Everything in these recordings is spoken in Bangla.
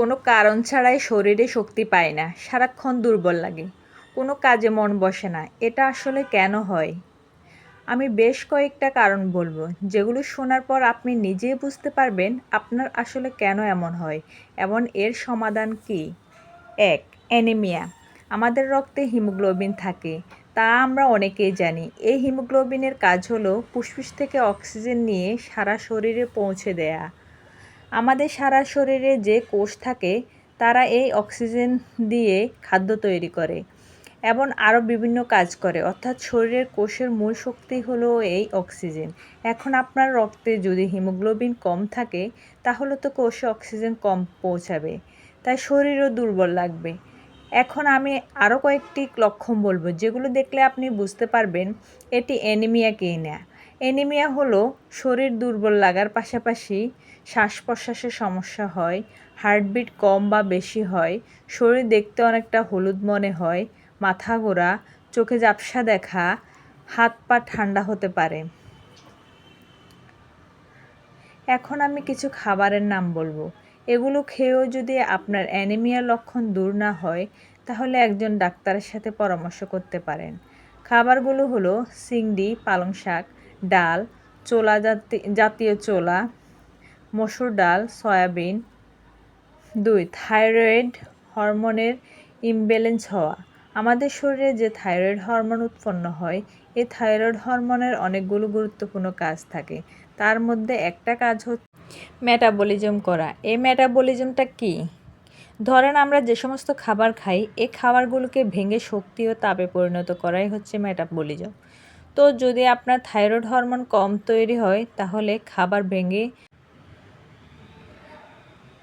কোনো কারণ ছাড়াই শরীরে শক্তি পায় না, সারাক্ষণ দুর্বল লাগে। কোনো কাজে মন বসে না, এটা আসলে কেন হয়? আমি বেশ কয়েকটা কারণ বলব, যেগুলো শোনার পর আপনি নিজেই বুঝতে পারবেন আপনার আসলে কেন এমন হয়, এবং এর সমাধান কি। এক, অ্যানিমিয়া। আমাদের রক্তে হিমোগ্লোবিন থাকে, তা আমরা অনেকেই জানি। এই হিমোগ্লোবিনের কাজ হলো ফুসফুস থেকে অক্সিজেন নিয়ে সারা শরীরে পৌঁছে দেয়া। আমাদের সারা শরীরে যে কোষ থাকে, তারা এই অক্সিজেন দিয়ে খাদ্য তৈরি করে এবং আরও বিভিন্ন কাজ করে। অর্থাৎ শরীরের কোষের মূল শক্তি হলো এই অক্সিজেন। এখন আপনার রক্তে যদি হিমোগ্লোবিন কম থাকে, তাহলে তো কোষে অক্সিজেন কম পৌঁছাবে। তাই শরীরও দুর্বল লাগবে। এখন আমি আরও কয়েকটি লক্ষণ বলব, যেগুলো দেখলে আপনি বুঝতে পারবেন, এটি অ্যানিমিয়া অ্যানিমিয়াকেই নেয় অ্যানিমিয়া হলো শরীর দুর্বল লাগার পাশাপাশি শ্বাস প্রশ্বাসের সমস্যা হয়, হার্টবিট কম বা বেশি হয়, শরীর দেখতে অনেকটা হলুদ মনে হয়, মাথা ঘোরা, চোখে ঝাপসা দেখা, হাত পা ঠান্ডা হতে পারে। এখন আমি কিছু খাবারের নাম বলব। এগুলো খেয়েও যদি আপনার অ্যানিমিয়ার লক্ষণ দূর না হয়, তাহলে একজন ডাক্তারের সাথে পরামর্শ করতে পারেন। খাবারগুলো হলো সিংড়ি পালং শাক ডাল, চোলা জাতি, জাতীয় চোলা, মসুর ডাল, সয়াবিন, দুই, থাইরয়েড হরমোনের ইমব্যালেন্স হওয়া। আমাদের শরীরে যে থাইরয়েড হরমোন উৎপন্ন হয় এই থাইরয়েড হরমোনের অনেকগুলো গুরুত্বপূর্ণ কাজ থাকে। তার মধ্যে একটা কাজ হচ্ছে মেটাবলিজম করা। এই মেটাবলিজমটা কি? ধরেন আমরা যে সমস্ত খাবার খাই এই খাবারগুলোকে ভেঙে শক্তি ও তাপে পরিণত করাই হচ্ছে মেটাবলিজম তো যদি আপনার থাইরয়েড হরমোন কম তৈরি হয়, তাহলে খাবার ভেঙে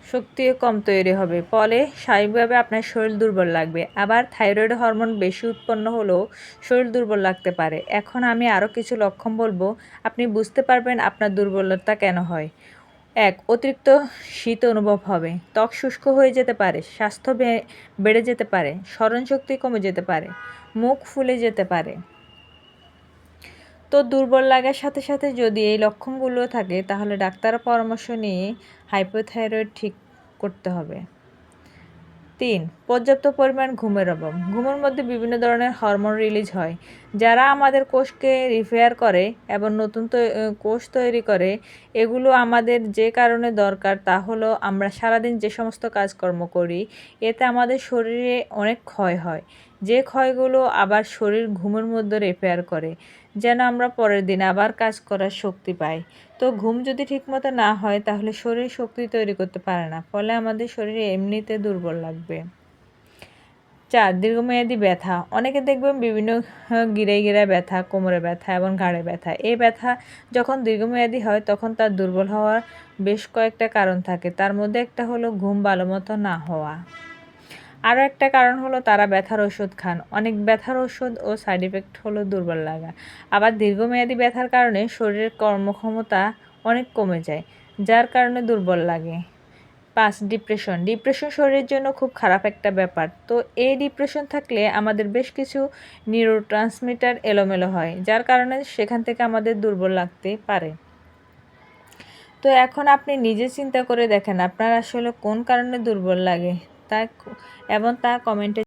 শক্তিও কম তৈরি হবে। ফলে স্বাভাবিকভাবে আপনার শরীর দুর্বল লাগবে। আবার থাইরয়েড হরমোন বেশি উৎপন্ন হলেও শরীর দুর্বল লাগতে পারে। এখন আমি আরও কিছু লক্ষণ বলব। আপনি বুঝতে পারবেন আপনার দুর্বলতা কেন হয়। এক, অতিরিক্ত শীত অনুভব হবে। ত্বক শুষ্ক হয়ে যেতে পারে, স্বাস্থ্য বেড়ে যেতে পারে, স্মরণশক্তি কমে যেতে পারে, মুখ ফুলে যেতে পারে। তো দুর্বল লাগার সাথে সাথে যদি এই লক্ষণগুলো থাকে, তাহলে ডাক্তারের পরামর্শ নিয়ে হাইপোথাইরয়েড ঠিক করতে হবে। তিন, পর্যাপ্ত পরিমাণ ঘুমের অভাব। ঘুমের মধ্যে বিভিন্ন ধরনের হরমোন রিলিজ হয়। যারা আমাদের কোষকে রিপেয়ার করে এবং নতুন কোষ তৈরি করে, এগুলো আমাদের যে কারণে দরকার তা হলো আমরা সারাদিন যে সমস্ত কাজকর্ম করি, এতে আমাদের শরীরে অনেক ক্ষয় হয়। যে ক্ষয়গুলো আবার শরীর ঘুমের মধ্যে রিপেয়ার করে, যেন আমরা পরের দিন আবার কাজ করার শক্তি পাই। তো ঘুম যদি ঠিকমতো না হয়, তাহলে শরীর শক্তি তৈরি করতে পারে না, ফলে আমাদের শরীরে এমনিতে দুর্বল লাগবে। চার, দীর্ঘমেয়াদী ব্যথা। অনেকে দেখবেন বিভিন্ন গিরে গিরায় ব্যথা, কোমরে ব্যথা, এবং ঘাড়ে ব্যথা। এই ব্যথা যখন দীর্ঘমেয়াদী হয়, তখন তার দুর্বল হওয়ার বেশ কয়েকটা কারণ থাকে। তার মধ্যে একটা হলো ঘুম ভালো মতো না হওয়া। আরও একটা কারণ হলো তারা ব্যথার ওষুধ খান। অনেক ব্যথার ওষুধ ও সাইড ইফেক্ট হলো দুর্বল লাগা। আবার দীর্ঘমেয়াদী ব্যথার কারণে শরীরের কর্মক্ষমতা অনেক কমে যায়, যার কারণে দুর্বল লাগে। পাঁচ ডিপ্রেশন। ডিপ্রেশন শরীরের জন্য খুব খারাপ একটা ব্যাপার। তো এই ডিপ্রেশন থাকলে আমাদের বেশ কিছু নিউরো ট্রান্সমিটার এলোমেলো হয়, যার কারণে সেখান থেকে আমাদের দুর্বল লাগতে পারে। তো এখন আপনি নিজে চিন্তা করে দেখেন, আপনার আসলে কোন কারণে দুর্বল লাগে? তা এবং তা কমেন্টে